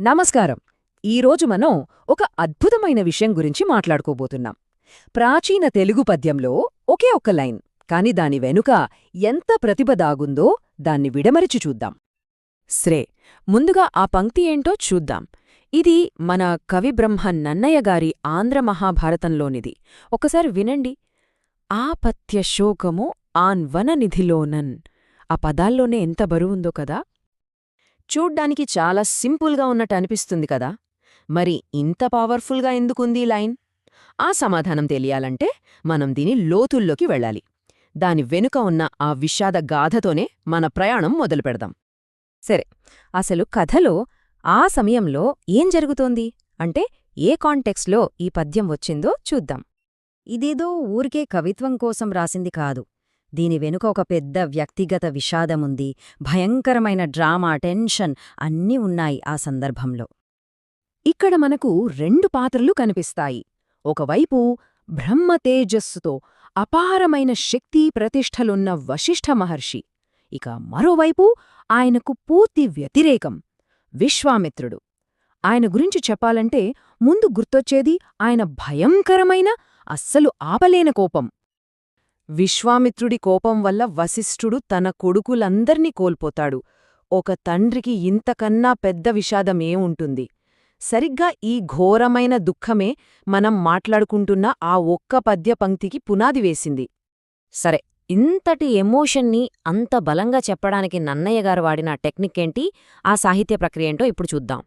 నమస్కారం. ఈరోజు మనం ఒక అద్భుతమైన విషయం గురించి మాట్లాడుకోబోతున్నాం. ప్రాచీన తెలుగు పద్యంలో ఒకే ఒక్క లైన్ కాని దాని వెనుక ఎంత ప్రతిభ దాగుందో దాన్ని విడమరిచి చూద్దాం. శ్రే ముందుగా ఆ పంక్తి ఏంటో చూద్దాం. ఇది మన కవిబ్రహ్మ నన్నయ్య గారి ఆంధ్ర మహాభారతంలోనిది. ఒకసారి వినండి. ఆపత్య శోకము ఆన్ వననిధిలోనన్ ఆ పదాల్లోనే ఎంత బరువుందో కదా. చూడ్డానికి చాలా సింపుల్గా ఉన్నట్టు అనిపిస్తుంది కదా! మరి ఇంత పవర్ఫుల్గా ఎందుకుంది లైన్? ఆ సమాధానం తెలియాలంటే మనం దీని లోతుల్లోకి వెళ్ళాలి. దాని వెనుక ఉన్న ఆ విషాద గాథతోనే మన ప్రయాణం మొదలుపెడదాం సరే అసలు కథలో ఆ సమయంలో ఏం జరుగుతోంది? అంటే ఏ కాంటెక్స్లో ఈ పద్యం వచ్చిందో చూద్దాం. ఇదేదో ఊరికే కవిత్వం కోసం రాసింది కాదు. దీని వెనుక ఒక పెద్ద వ్యక్తిగత విషాదముంది. భయంకరమైన డ్రామా టెన్షన్ అన్నీ ఉన్నాయి ఆ సందర్భంలో. ఇక్కడ మనకు రెండు పాత్రలు కనిపిస్తాయి. ఒకవైపు బ్రహ్మ తేజస్సుతో అపారమైన శక్తి ప్రతిష్టలున్న వశిష్ఠ మహర్షి. ఇక మరోవైపు ఆయనకు పూర్తి వ్యతిరేకం విశ్వామిత్రుడు. ఆయన గురించి చెప్పాలంటే ముందు గుర్తొచ్చేది ఆయన భయంకరమైన అస్సలు ఆపలేన కోపం. విశ్వామిత్రుడి కోపం వల్ల వశిష్ఠుడు తన కొడుకులందర్నీ కోల్పోతాడు. ఒక తండ్రికి ఇంతకన్నా పెద్ద విషాదమే ఉంటుంది. సరిగ్గా ఈ ఘోరమైన దుఃఖమే మనం మాట్లాడుకుంటున్న ఆ ఒక్క పద్య పంక్తికి పునాది వేసింది. సరే ఇంతటి ఎమోషన్ని అంత బలంగా చెప్పడానికి నన్నయ్య గారు వాడిన టెక్నిక్ ఏంటి? ఆ సాహిత్య ప్రక్రియ ఏంటో ఇప్పుడు చూద్దాం.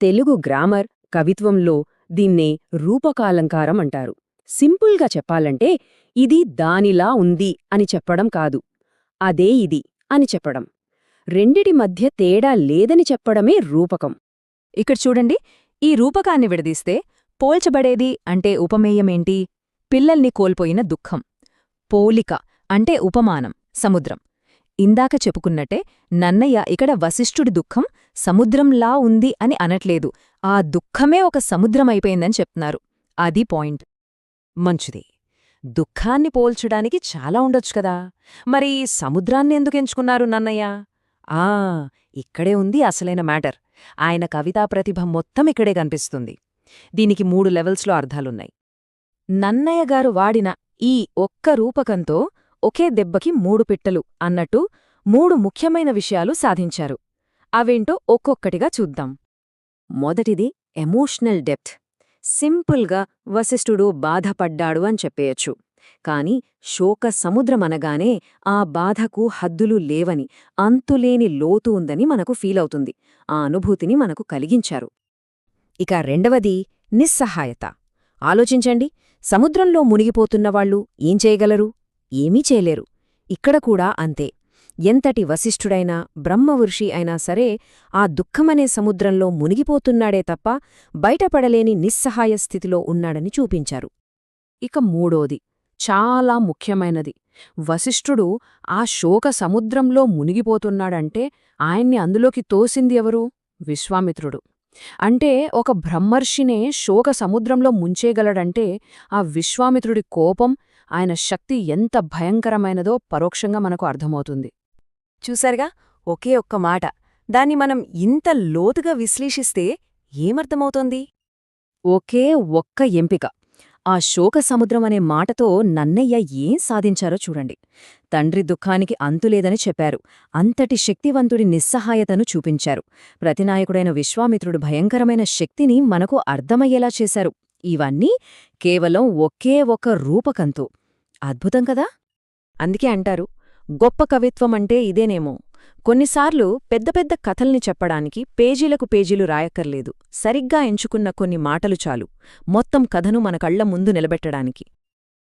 తెలుగు గ్రామర్ కవిత్వంలో దీన్నే రూపకాలంకారం అంటారు. సింపుల్గా చెప్పాలంటే ఇది దానిలా ఉంది అని చెప్పడం కాదు. అదే ఇది అని చెప్పడం. రెండిటి మధ్య తేడా లేదని చెప్పడమే రూపకం. ఇక్కడ చూడండి ఈ రూపకాన్ని విడదీస్తే పోల్చబడేది అంటే ఉపమేయమేంటి? పిల్లల్ని కోల్పోయిన దుఃఖం. పోలిక అంటే ఉపమానం సముద్రం. ఇందాక చెప్పుకున్నట్టే నన్నయ్య ఇక్కడ వశిష్ఠుడి దుఃఖం సముద్రంలా ఉంది అని అనట్లేదు. ఆ దుఃఖమే ఒక సముద్రమైపోయిందని చెప్తున్నారు. అది పాయింట్. మంచిది. దుఃఖాన్ని పోల్చడానికి చాలా ఉండొచ్చు కదా. మరి సముద్రాన్ని ఎందుకు ఎంచుకున్నారు నన్నయ్య? ఆ ఇక్కడే ఉంది అసలైన మ్యాటర్. ఆయన కవితా ప్రతిభ మొత్తం ఇక్కడే కనిపిస్తుంది. దీనికి మూడు లెవెల్స్లో అర్థాలున్నాయి. నన్నయ్య గారు వాడిన ఈ ఒక్క రూపకంతో ఒకే దెబ్బకి మూడు పిట్టలు అన్నట్టు మూడు ముఖ్యమైన విషయాలు సాధించారు. అవేంటో ఒక్కొక్కటిగా చూద్దాం. మొదటిది ఎమోషనల్ డెప్త్. సింపుల్గా వశిష్ఠుడు బాధపడ్డాడు అని చెప్పేయచ్చు. కాని శోక సముద్రమనగానే ఆ బాధకు హద్దులు లేవని అంతులేని లోతు ఉందని మనకు ఫీలవుతుంది ఆ అనుభూతిని మనకు కలిగించారు. ఇక రెండవది నిస్సహాయత. ఆలోచించండి సముద్రంలో మునిగిపోతున్నవాళ్ళు ఏం చేయగలరు? ఏమీ చేయలేరు. ఇక్కడ కూడా అంతే. ఎంతటి వశిష్ఠుడైనా బ్రహ్మవృషి అయినా సరే ఆ దుఃఖమనే సముద్రంలో మునిగిపోతున్నాడే తప్ప బయటపడలేని నిస్సహాయ స్థితిలో ఉన్నాడని చూపించారు. ఇక మూడోది చాలా ముఖ్యమైనది. వశిష్ఠుడు ఆ శోక సముద్రంలో మునిగిపోతున్నాడంటే ఆయన్ని అందులోకి తోసింది ఎవరు? విశ్వామిత్రుడు. అంటే ఒక బ్రహ్మర్షినే శోక సముద్రంలో ముంచేయగలడంటే ఆ విశ్వామిత్రుడి కోపం ఆయన శక్తి ఎంత భయంకరమైనదో పరోక్షంగా మనకు అర్థమవుతుంది. చూసారుగా ఒకే ఒక్క మాట. దాన్ని మనం ఇంత లోతుగా విశ్లేషిస్తే ఏమర్థమవుతోంది? ఒకే ఒక్క ఎంపిక. ఆ శోక సముద్రం అనే మాటతో నన్నయ్య ఏం సాధించారో చూడండి. తండ్రి దుఃఖానికి అంతులేదని చెప్పారు. అంతటి శక్తివంతుడి నిస్సహాయతను చూపించారు. ప్రతినాయకుడైన విశ్వామిత్రుడు భయంకరమైన శక్తిని మనకు అర్థమయ్యేలా చేశారు. ఇవన్నీ కేవలం ఒకే ఒక రూపకంతో. అద్భుతం కదా? అందుకే అంటారు. గొప్ప కవిత్వమంటే ఇదేనేమో. కొన్నిసార్లు పెద్ద పెద్ద కథల్ని చెప్పడానికి పేజీలకు పేజీలు రాయక్కర్లేదు. సరిగ్గా ఎంచుకున్న కొన్ని మాటలు చాలు. మొత్తం కథను మన కళ్ళ ముందు నిలబెట్టడానికి.